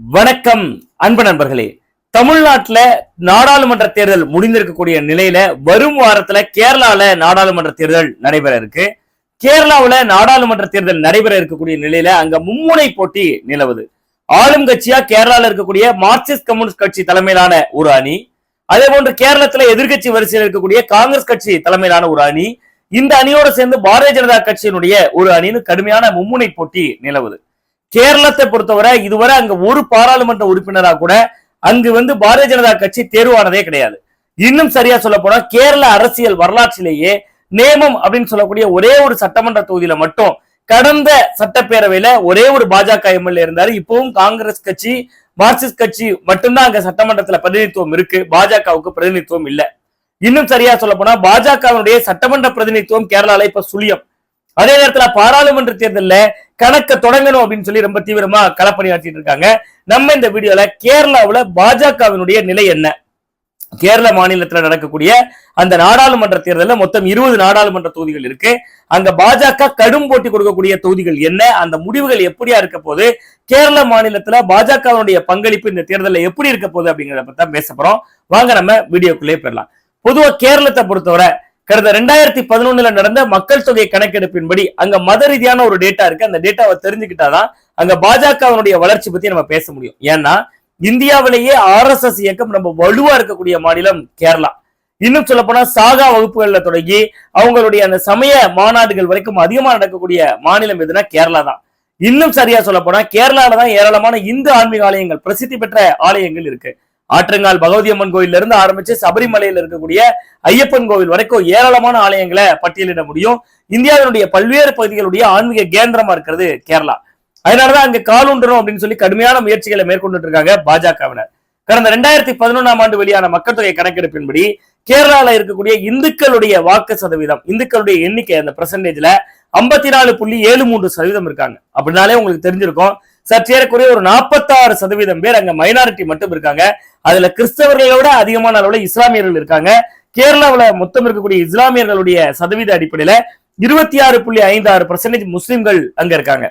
வணக்கம் அன்பு நண்பர்களே. தமிழ்நாட்டுல நாடாளுமன்ற தேர்தல் முடிந்திருக்கக்கூடிய நிலையில வரும் வாரத்துல கேரளால நாடாளுமன்ற தேர்தல் நடைபெற இருக்கு. கேரளாவில் நாடாளுமன்ற தேர்தல் நடைபெற இருக்கக்கூடிய நிலையில அங்க மும்முனை போட்டி நிலவுது. ஆளும் கட்சியா கேரளால இருக்கக்கூடிய மார்க்சிஸ்ட் கம்யூனிஸ்ட் கட்சி தலைமையிலான ஒரு அணி அதே போன்று கேரளத்துல எதிர்க்கட்சி வரிசையில் இருக்கக்கூடிய காங்கிரஸ் கட்சி தலைமையிலான ஒரு அணி இந்த அணியோட சேர்ந்து பாரதிய ஜனதா கட்சியினுடைய ஒரு அணின்னு கடுமையான மும்முனை போட்டி நிலவுது. கேரளத்தை பொறுத்தவரை இதுவரை அங்க ஒரு பாராளுமன்ற உறுப்பினரா கூட அங்கு வந்து பாரதிய ஜனதா கட்சி தேர்வானதே கிடையாது. இன்னும் சரியா சொல்ல போனா கேரள அரசியல் வரலாற்றிலேயே நேமம் அப்படின்னு சொல்லக்கூடிய ஒரே ஒரு சட்டமன்ற தொகுதியில மட்டும் கடந்த சட்டப்பேரவையில ஒரே ஒரு பாஜக எம்எல்ஏ இருந்தாரு. இப்பவும் காங்கிரஸ் கட்சி மார்க்சிஸ்ட் கட்சி மட்டும்தான் அங்க சட்டமன்றத்துல பிரதிநிதித்துவம் இருக்கு. பாஜகவுக்கு பிரதிநிதித்துவம் இல்ல. இன்னும் சரியா சொல்ல போனா பாஜகவினுடைய சட்டமன்ற பிரதிநிதித்துவம் கேரளால இப்ப சுழியம். அதே நேரத்துல பாராளுமன்ற தேர்தலில் கணக்க தொடங்கணும் அப்படின்னு சொல்லி ரொம்ப தீவிரமா களப்பணியாற்றிட்டு இருக்காங்க. நம்ம இந்த வீடியோல கேரளாவில் பாஜகவினுடைய நிலை என்ன? கேரள மாநிலத்தில் நடக்கக்கூடிய அந்த நாடாளுமன்ற தேர்தலில் மொத்தம் இருபது நாடாளுமன்ற தொகுதிகள் இருக்கு. அங்க பாஜக கடும் போட்டி கொடுக்கக்கூடிய தொகுதிகள் என்ன? அந்த முடிவுகள் எப்படியா இருக்க போது கேரள மாநிலத்துல பாஜகவினுடைய பங்களிப்பு இந்த தேர்தலில் எப்படி இருக்க போகுது அப்படிங்கிறத பத்தி தான் பேச போறோம். வாங்க நம்ம வீடியோக்குள்ளேயே போயிடலாம். பொதுவாக கேரளத்தை பொறுத்தவரை கடந்த ரெண்டாயிரத்தி பதினொன்னுல நடந்த மக்கள் தொகை கணக்கெடுப்பின்படி அங்க மத ரீதியான ஒரு டேட்டா இருக்கு. அந்த டேட்டாவை தெரிஞ்சுக்கிட்டாதான் அங்க பாஜகவினுடைய வளர்ச்சி பத்தி நம்ம பேச முடியும். ஏன்னா இந்தியாவிலேயே ஆர்எஸ்எஸ் இயக்கம் நம்ம வலுவா இருக்கக்கூடிய மாநிலம் கேரளா. இன்னும் சொல்ல போனா சாகா வகுப்புகள்ல தொடங்கி அவங்களுடைய அந்த சமய மாநாடுகள் வரைக்கும் அதிகமா நடக்கக்கூடிய மாநிலம் எதுனா கேரளா தான். இன்னும் சரியா சொல்ல போனா கேரளால தான் ஏராளமான இந்து ஆன்மீக ஆலயங்கள் பிரசித்தி பெற்ற ஆலயங்கள் இருக்கு. ஆற்றங்கால் பகவதி அம்மன் கோயில்ல இருந்து ஆரம்பிச்சு சபரிமலையில இருக்கக்கூடிய ஐயப்பன் கோவில் வரைக்கும் ஏராளமான ஆலயங்களை பட்டியலிட முடியும். இந்தியாவினுடைய பல்வேறு பகுதிகளுடைய ஆன்மீக கேந்திரமா இருக்கிறது கேரளா. அதனாலதான் அங்க காலூன்றணும் அப்படின்னு சொல்லி கடுமையான முயற்சிகளை மேற்கொண்டு இருக்காங்க பாஜகவினர். கடந்த ரெண்டாயிரத்தி பதினொன்றாம் ஆண்டு வெளியான மக்கள் தொகை கணக்கெடுப்பின்படி கேரளால இருக்கக்கூடிய இந்துக்களுடைய வாக்கு சதவீதம் இந்துக்களுடைய எண்ணிக்கை அந்த பெர்சன்டேஜ்ல ஐம்பத்தி நாலு புள்ளி ஏழு மூன்று சதவீதம் இருக்காங்க. அப்படின்னாலே உங்களுக்கு தெரிஞ்சிருக்கும். சற்றேறக்குறைய ஒரு நாற்பத்தாறு சதவீதம் பேர் அங்க மைனாரிட்டி மட்டும் இருக்காங்க. அதுல கிறிஸ்தவர்களை விட அதிகமான அளவுல இஸ்லாமியர்கள் இருக்காங்க. கேரளாவில் மொத்தம் இருக்கக்கூடிய இஸ்லாமியர்களுடைய சதவீத அடிப்படையில இருபத்தி ஆறு புள்ளி ஐந்து ஆறு பர்சன்டேஜ் முஸ்லிம்கள் அங்க இருக்காங்க.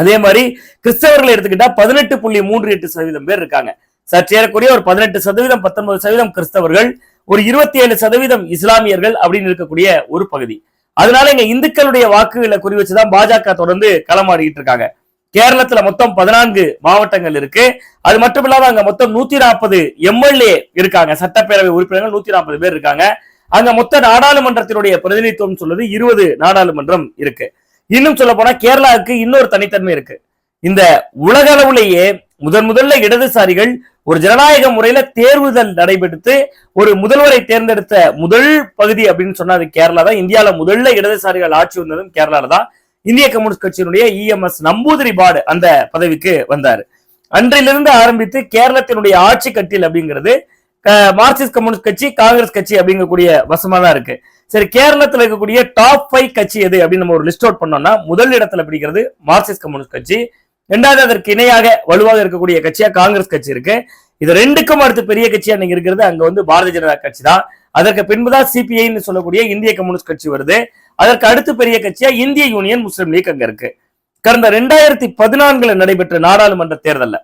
அதே மாதிரி கிறிஸ்தவர்களை எடுத்துக்கிட்டா பதினெட்டு புள்ளி மூன்று எட்டு சதவீதம் பேர் இருக்காங்க. சற்றேறக்கூடிய ஒரு பதினெட்டு சதவீதம் பத்தொன்பது சதவீதம் கிறிஸ்தவர்கள் ஒரு இருபத்தி ஏழு சதவீதம் இஸ்லாமியர்கள் அப்படின்னு இருக்கக்கூடிய ஒரு பகுதி. அதனால இங்க இந்துக்களுடைய வாக்குகளை குறி வச்சுதான் பாஜக தொடர்ந்து களமாடிக்கிட்டு இருக்காங்க. கேரளத்துல மொத்தம் பதினான்கு மாவட்டங்கள் இருக்கு. அது மட்டும் இல்லாம அங்க மொத்தம் நூத்தி நாற்பது எம்எல்ஏ இருக்காங்க. சட்டப்பேரவை உறுப்பினர்கள் நூத்தி நாற்பது பேர் இருக்காங்க. அங்க மொத்த நாடாளுமன்றத்தினுடைய பிரதிநிதித்துவம் சொல்றது இருபது நாடாளுமன்றம் இருக்கு. இன்னும் சொல்ல போனா கேரளாவுக்கு இன்னொரு தனித்தன்மை இருக்கு. இந்த உலக அளவுலேயே முதன் முதல்ல இடதுசாரிகள் ஒரு ஜனநாயக முறையில தேர்வுதல் நடைபெற்று ஒரு முதல்வரை தேர்ந்தெடுத்த முதல் பகுதி அப்படின்னு சொன்னா அது கேரளா தான். இந்தியாவில முதல்ல இடதுசாரிகள் ஆட்சி வந்ததும் கேரளால தான். இந்திய கம்யூனிஸ்ட் கட்சியினுடைய இஎம்எஸ் நம்பூதிரி பாடு அந்த பதவிக்கு வந்தார். அன்றிலிருந்து ஆரம்பித்து கேரளத்தினுடைய ஆட்சி கட்டில் அப்படிங்கிறது மார்க்சிஸ்ட் கம்யூனிஸ்ட் கட்சி காங்கிரஸ் கட்சி அப்படிங்கக்கூடிய வசமா தான் இருக்கு. சரி கேரளத்துல இருக்கக்கூடிய டாப் ஃபைவ் கட்சி எது அப்படின்னு நம்ம ஒரு லிஸ்ட் அவுட் பண்ணோம்னா முதல் இடத்துல பிடிக்கிறது மார்க்சிஸ்ட் கம்யூனிஸ்ட் கட்சி. இரண்டாவது அதற்கு இணையாக வலுவாக இருக்கக்கூடிய கட்சியா காங்கிரஸ் கட்சி இருக்கு. இது ரெண்டுக்கும் அடுத்து பெரிய கட்சியா நீங்க இருக்கிறது அங்க வந்து பாரதிய ஜனதா கட்சி தான் அதற்கு பின்புதான் சிபிஐன்னு சொல்லக்கூடிய இந்திய கம்யூனிஸ்ட் கட்சி வருது. அதற்கு அடுத்து பெரிய கட்சியா இந்திய யூனியன் முஸ்லீம் லீக் அங்க இருக்கு. கடந்த ரெண்டாயிரத்தி பதினான்குல நடைபெற்ற நாடாளுமன்ற தேர்தல்ல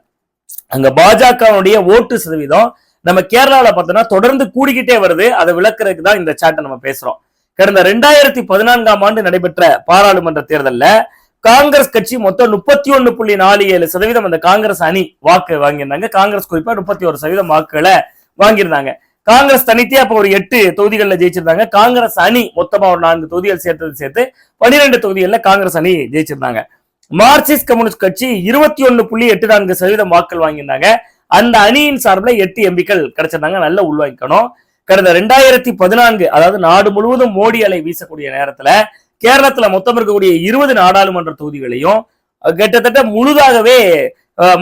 அங்க பாஜகவுடைய ஓட்டு சதவீதம் நம்ம கேரளால பார்த்தோம்னா தொடர்ந்து கூடிக்கிட்டே வருது. அதை விளக்குறதுக்கு தான் இந்த சாட்டை நம்ம பேசுறோம். கடந்த ரெண்டாயிரத்தி பதினான்காம் ஆண்டு நடைபெற்ற பாராளுமன்ற தேர்தலில் காங்கிரஸ் கட்சி மொத்தம் முப்பத்தி ஒன்னு புள்ளி நாலு ஏழு சதவீதம் அந்த காங்கிரஸ் அணி வாக்கு வாங்கியிருந்தாங்க. காங்கிரஸ் குறிப்பா முப்பத்தி ஒரு சதவீதம் வாக்குகளை வாங்கியிருந்தாங்க. காங்கிரஸ் தனித்தே அப்ப ஒரு எட்டு தொகுதிகளில் ஜெயிச்சிருந்தாங்க. காங்கிரஸ் அணி மொத்தமா ஒரு நான்கு தொகுதிகள் சேர்த்தது சேர்த்து பனிரெண்டு தொகுதிகளில் காங்கிரஸ் அணி ஜெயிச்சிருந்தாங்க. மார்க்சிஸ்ட் கம்யூனிஸ்ட் கட்சி இருபத்தி ஒன்னு புள்ளி எட்டு நான்கு சதவீதம் வாக்கள் வாங்கியிருந்தாங்க. அந்த அணியின் சார்பில் எட்டு எம்பிக்கள் கிடைச்சிருந்தாங்க. நல்லா உள்வாங்கிக்கணும். கடந்த ரெண்டாயிரத்தி பதினான்கு அதாவது நாடு முழுவதும் மோடி அலை வீசக்கூடிய நேரத்துல கேரளத்துல மொத்தம் இருக்கக்கூடிய இருபது நாடாளுமன்ற தொகுதிகளையும் கிட்டத்தட்ட முழுதாகவே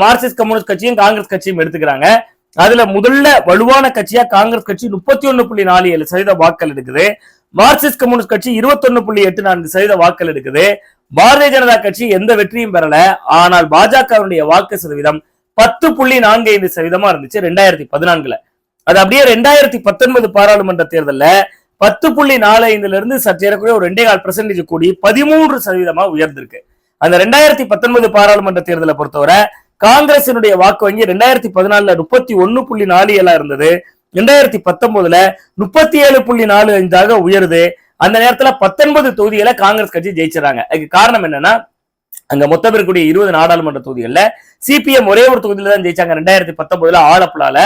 மார்க்சிஸ்ட் கம்யூனிஸ்ட் கட்சியும் காங்கிரஸ் கட்சியும் எடுத்துக்கிறாங்க. அதுல முதல்ல வலுவான கட்சியா காங்கிரஸ் கட்சி முப்பத்தி ஒன்னு புள்ளி நாலு ஏழு சதவீத வாக்கள் எடுக்குது. மார்க்சிஸ்ட் கம்யூனிஸ்ட் கட்சி இருபத்தொன்னு புள்ளி எட்டு நான்கு சதவீத வாக்கள் எடுக்குது. பாரதிய ஜனதா கட்சி எந்த வெற்றியும் பெறல. ஆனால் பாஜகவுடைய வாக்கு சதவீதம் பத்து புள்ளி நான்கு ஐந்து சதவீதமா இருந்துச்சு ரெண்டாயிரத்தி பதினான்குல. அது அப்படியே ரெண்டாயிரத்தி பத்தொன்பது பாராளுமன்ற தேர்தல்ல பத்து புள்ளி நாலு ஐந்துல இருந்து சற்றேறக்குறைய ஒரு ரெண்டே கால் பெர்சன்டேஜ் கூடி பதிமூன்று சதவீதமா உயர்ந்திருக்கு. அந்த ரெண்டாயிரத்தி பத்தொன்பது பாராளுமன்ற தேர்தலை பொறுத்தவரை காங்கிரசினுடைய வாக்கு வங்கி ரெண்டாயிரத்தி பதினாலுல முப்பத்தி ஒன்னு புள்ளி நாலு ஏழா இருந்தது. ரெண்டாயிரத்தி பத்தொன்பதுல முப்பத்தி ஏழு புள்ளி நாலு அஞ்சாக உயருது. அந்த நேரத்துல பத்தொன்பது தொகுதிகளை காங்கிரஸ் கட்சி ஜெயிச்சிடறாங்க. அதுக்கு காரணம் என்னன்னா அங்க மொத்தம் இருக்கக்கூடிய இருபது நாடாளுமன்ற தொகுதிகள்ல சிபிஎம் ஒரே ஒரு தொகுதியில தான் ஜெயிச்சாங்க ரெண்டாயிரத்தி பத்தொன்பதுல ஆலப்புழால.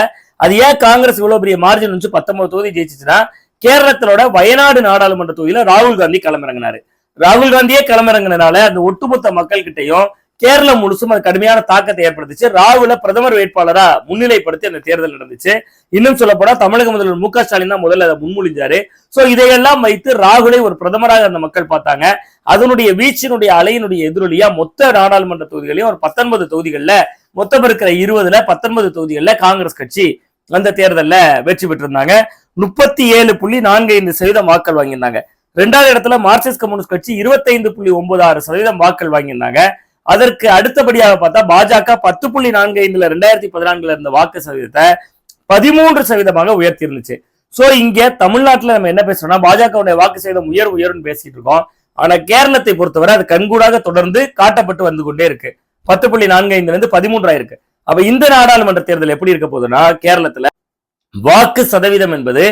அது ஏன் காங்கிரஸ் இவ்வளவு பெரிய மார்ஜின் வந்து பத்தொன்பது தொகுதி ஜெயிச்சுன்னா கேரளத்திலோட வயநாடு நாடாளுமன்ற தொகுதியில ராகுல் காந்தி களமிறங்கினாரு. ராகுல் காந்தியே களமிறங்கினால அந்த ஒட்டுமொத்த மக்கள் கிட்டையும் கேரளம் முழுசும் அது கடுமையான தாக்கத்தை ஏற்படுத்திச்சு. ராகுல பிரதமர் வேட்பாளரா முன்னிலைப்படுத்தி அந்த தேர்தல் நடந்துச்சு. இன்னும் சொல்ல போனா தமிழக முதல்வர் மு க ஸ்டாலின் தான் முதல்ல அதை முன்மொழிஞ்சாரு. சோ இதையெல்லாம் வைத்து ராகுலை ஒரு பிரதமராக அந்த மக்கள் பார்த்தாங்க. அதனுடைய வீச்சினுடைய அலையினுடைய எதிரொலியா மொத்த நாடாளுமன்ற தொகுதிகளையும் ஒரு பத்தொன்பது தொகுதிகளில் மொத்தம் இருக்கிற இருபதுல பத்தொன்பது தொகுதிகளில் காங்கிரஸ் கட்சி அந்த தேர்தலில் வெற்றி பெற்றிருந்தாங்க. முப்பத்தி ஏழு புள்ளி நான்கு ஐந்து சதவீதம் வாக்கள் வாங்கியிருந்தாங்க. ரெண்டாவது இடத்துல மார்க்சிஸ்ட் கம்யூனிஸ்ட் கட்சி இருபத்தைந்து புள்ளி ஒன்பது ஆறு சதவீதம் வாக்கள் வாங்கியிருந்தாங்க. அதற்கு அடுத்தபடியாக பார்த்தா பாஜக பத்து புள்ளி நான்கு ஐந்துல ரெண்டாயிரத்தி பதினான்குல இருந்த வாக்கு சதவீதத்தை பதிமூன்று சதவீதமாக உயர்த்தி இருந்துச்சு சோ இங்க தமிழ்நாட்டுல நம்ம என்ன பேசுறோம்னா பாஜகவுடைய வாக்கு சதவீதம் உயர் உயர்னு பேசிட்டு இருக்கோம். ஆனா கேரளத்தை பொறுத்தவரை அது கண்கூடாக தொடர்ந்து காட்டப்பட்டு வந்து கொண்டே இருக்கு. பத்து புள்ளி நான்கு ஐந்துல இருந்து பதிமூன்றாயிருக்கு. அப்ப இந்த நாடாளுமன்ற தேர்தல் எப்படி இருக்க போகுதுன்னா கேரளத்துல வாக்கு சதவீதம் என்பது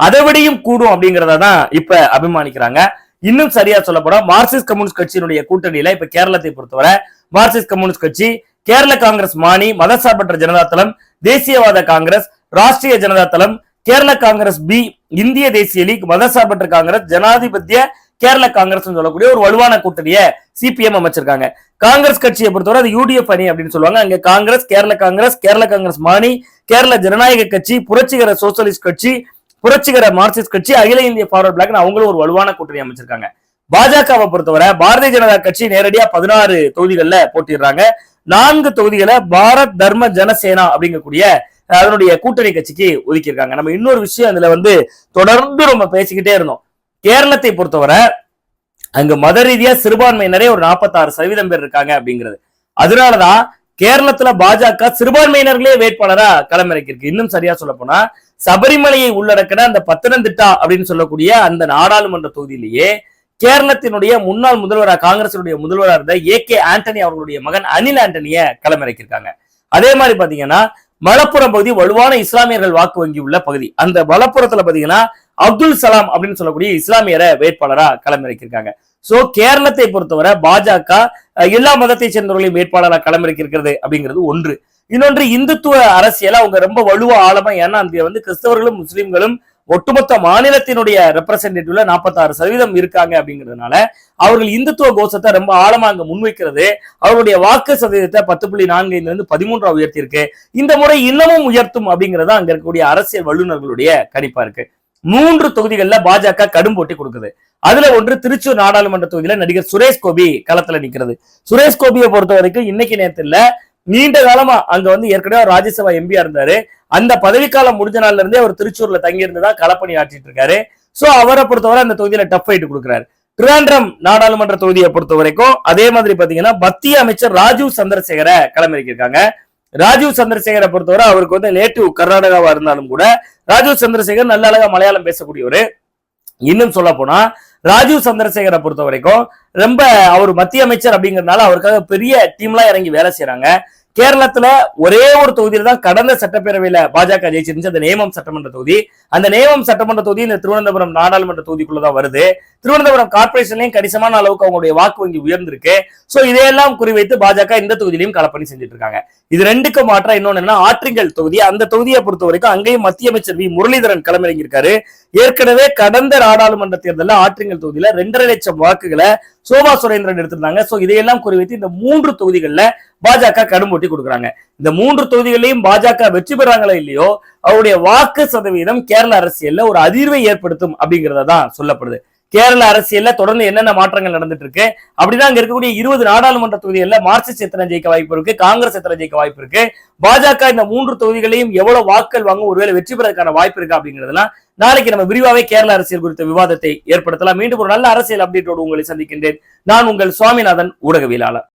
அதைவிடையும் கூடும் அப்படிங்கிறத தான் இப்ப அபிமானிக்கிறாங்க. இன்னும் சரியா சொல்ல போனா மார்க்சிஸ்ட் கம்யூனிஸ்ட் கட்சியினுடைய கூட்டணியில இப்ப கேரளத்தை பொறுத்தவரை மார்க்சிஸ்ட் கம்யூனிஸ்ட் கட்சி கேரள காங்கிரஸ் மாணி மதசார்பற்ற ஜனதா தளம் தேசியவாத காங்கிரஸ் ராஷ்டிரிய ஜனதா தளம் கேரள காங்கிரஸ் பி இந்திய தேசிய லீக் மதசார்பற்ற காங்கிரஸ் ஜனாதிபத்திய கேரள காங்கிரஸ் சொல்லக்கூடிய ஒரு வலுவான கூட்டணியை சிபிஎம் அமைச்சிருக்காங்க. காங்கிரஸ் கட்சியை பொறுத்தவரை அது யூடிஎஃப் அணி அப்படின்னு சொல்லுவாங்க. அங்க காங்கிரஸ் கேரள காங்கிரஸ் கேரள காங்கிரஸ் மாணி கேரள ஜனநாயக கட்சி புரட்சிகர சோசியலிஸ்ட் கட்சி புரட்சிகர மார்க்சிஸ்ட் கட்சி அகில இந்திய ஃபார்வர்ட் பிளாக் அவங்களும் ஒரு வலுவான கூட்டணி அமைச்சிருக்காங்க. பாஜகவை பொறுத்தவரை பாரதிய ஜனதா கட்சி நேரடியா பதினாறு தொகுதிகள்ல போட்டிடுறாங்க நான்கு தொகுதிகளை பாரத் தர்ம ஜனசேனா அப்படிங்கக்கூடிய அதனுடைய கூட்டணி கட்சிக்கு ஒதுக்கியிருக்காங்க. நம்ம இன்னொரு விஷயம் அதுல வந்து தொடர்ந்து நம்ம பேசிக்கிட்டே இருந்தோம். கேரளத்தை பொறுத்தவரை அங்கு மத ரீதியா சிறுபான்மையினரே ஒரு நாற்பத்தாறு சதவீதம் பேர் இருக்காங்க அப்படிங்கிறது. அதனாலதான் கேரளத்துல பாஜக சிறுபான்மையினர்களே வேட்பாளரா களமிறக்கிருக்கு இன்னும் சரியா சொல்ல போனா சபரிமலையை உள்ளடக்கின அந்த பத்தனந்திட்டா அப்படின்னு சொல்லக்கூடிய அந்த நாடாளுமன்ற தொகுதியிலேயே கேரளத்தினுடைய முன்னாள் முதல்வரா காங்கிரசினுடைய முதல்வராக இருந்த ஏ கே ஆண்டனி அவர்களுடைய மகன் அனில் ஆண்டனிய களமிறக்கியிருக்காங்க. அதே மாதிரி பாத்தீங்கன்னா மலப்புறம் பகுதி வலுவான இஸ்லாமியர்கள் வாக்கு வங்கி உள்ள பகுதி. அந்த மலப்புறத்துல பாத்தீங்கன்னா அப்துல் சலாம் அப்படின்னு சொல்லக்கூடிய இஸ்லாமியரை வேட்பாளரா களமிறக்கியிருக்காங்க. சோ கேரளத்தை பொறுத்தவரை பாஜக எல்லா மதத்தை சேர்ந்தவர்களையும் வேட்பாளரா களமிறக்கியிருக்கிறது அப்படிங்கிறது ஒன்று. இன்னொன்று இந்துத்துவ அரசியல அவங்க ரொம்ப வலுவா ஆழமா ஏன்னா அங்க வந்து கிறிஸ்தவர்களும் முஸ்லிம்களும் ஒட்டுமொத்த மாநிலத்தினுடைய ரெப்ரசன்டேட்டிவ்ல நாற்பத்தாறு சதவீதம் இருக்காங்க அப்படிங்கிறதுனால அவர்கள் இந்துத்துவ கோஷத்தை ரொம்ப ஆழமா அங்க முன்வைக்கிறது. அவருடைய வாக்கு சதவீதத்தை பத்து புள்ளி நான்கு இருந்து பதிமூன்றா உயர்த்தியிருக்கு. இந்த முறை இன்னமும் உயர்த்தும் அப்படிங்கிறதா அங்க இருக்கக்கூடிய அரசியல் வல்லுநர்களுடைய கணிப்பா இருக்கு. மூன்று தொகுதிகளில் பாஜக கடும் போட்டி கொடுக்குது. அதுல ஒன்று திருச்சூர் நாடாளுமன்ற தொகுதியில நடிகர் சுரேஷ் கோபி களத்துல நிக்கிறது. சுரேஷ் கோபியை பொறுத்த வரைக்கும் இன்னைக்கு நேரத்துல நீண்ட காலமா அங்க வந்து ஏற்கனவே ராஜ்யசபா எம்பியா இருந்தாரு. அந்த பதவிக்காலம் முடிஞ்ச நாள்ல இருந்தே அவர் திருச்சூர்ல தங்கி இருந்துதான் களப்பணி ஆற்றிட்டு இருக்காரு. சோ அவரை பொறுத்தவரை அந்த தொகுதியில டஃப் ஃபைட் கொடுக்குறாரு. திருவாண்டம் நாடாளுமன்ற தொகுதியை பொறுத்த வரைக்கும் அதே மாதிரி பாத்தீங்கன்னா மத்திய அமைச்சர் ராஜீவ் சந்திரசேகரை களமிறக்கியிருக்காங்க. ராஜீவ் சந்திரசேகரை பொறுத்தவரை அவருக்கு வந்து நேட்டிவ் கர்நாடகாவா இருந்தாலும் கூட ராஜீவ் சந்திரசேகர் நல்ல அழகா மலையாளம் பேசக்கூடியவர். இன்னும் சொல்ல போனா ராஜீவ் சந்திரசேகரை பொறுத்த வரைக்கும் ரொம்ப அவர் மத்திய அமைச்சர் அப்படிங்கிறதுனால அவருக்காக பெரிய டீம்லாம் இறங்கி வேலை செய்யறாங்க கேரளத்துல ஒரே ஒரு தொகுதியில தான் கடந்த சட்டப்பேரவையில பாஜக ஜெயிச்சிருந்துச்சு. அந்த நேமம் சட்டமன்ற தொகுதி. அந்த நேமம் சட்டமன்ற தொகுதி இந்த திருவனந்தபுரம் நாடாளுமன்ற தொகுதிக்குள்ளதான் வருது. திருவனந்தபுரம் கார்பரேஷன்லயும் கணிசமான அளவுக்கு அவங்களுடைய வாக்கு வங்கி உயர்ந்திருக்கு. சோ இதையெல்லாம் குறிவைத்து பாஜக இந்த தொகுதியிலையும் களப்பணி செஞ்சுட்டு இருக்காங்க இது ரெண்டுக்கும் மாற்றா இன்னொன்னு என்ன ஆற்றிங்கல் தொகுதி அந்த தொகுதியை பொறுத்த வரைக்கும் அங்கேயும் மத்திய அமைச்சர் வி. முரளிதரன் களமிறங்கியிருக்காரு. ஏற்கனவே கடந்த நாடாளுமன்ற தேர்தலில் ஆற்றிங்கல் தொகுதியில ரெண்டரை லட்சம் வாக்குகளை சோபா சுரேந்திரன் எடுத்திருந்தாங்க. சோ இதையெல்லாம் குறிவைத்து இந்த மூன்று தொகுதிகளில் பாஜக கடும் போட்டி கொடுக்குறாங்க. இந்த மூன்று தொகுதிகளையும் பாஜக வெற்றி பெறாங்களோ இல்லையோ அவருடைய வாக்கு சதவீதம் கேரள அரசியல்ல ஒரு அதிர்வை ஏற்படுத்தும் அப்படிங்கறத தான் சொல்லப்படுது. கேரள அரசியல்ல தொடர்ந்து என்னென்ன மாற்றங்கள் நடந்துட்டு இருக்கு? அப்படிதான் அங்க இருக்கக்கூடிய இருபது நாடாளுமன்ற தொகுதிகளில் மார்க்சிஸ்ட் எத்தனை ஜெயிக்க வாய்ப்பு இருக்கு? காங்கிரஸ் எத்தனை ஜெயிக்க வாய்ப்பு இருக்கு? பாஜக இந்த மூன்று தொகுதிகளையும் எவ்வளவு வாக்கள் வாங்க ஒருவேளை வெற்றி பெறதுக்கான வாய்ப்பு இருக்கா அப்படிங்கிறதுலாம் நாளைக்கு நம்ம விரிவாவே கேரள அரசியல் குறித்த விவாதத்தை ஏற்படுத்தலாம். மீண்டும் ஒரு நல்ல அரசியல் அப்டேட்டோடு உங்களை சந்திக்கின்றேன். நான் உங்கள் சுவாமிநாதன் ஊடகவியலாளர்.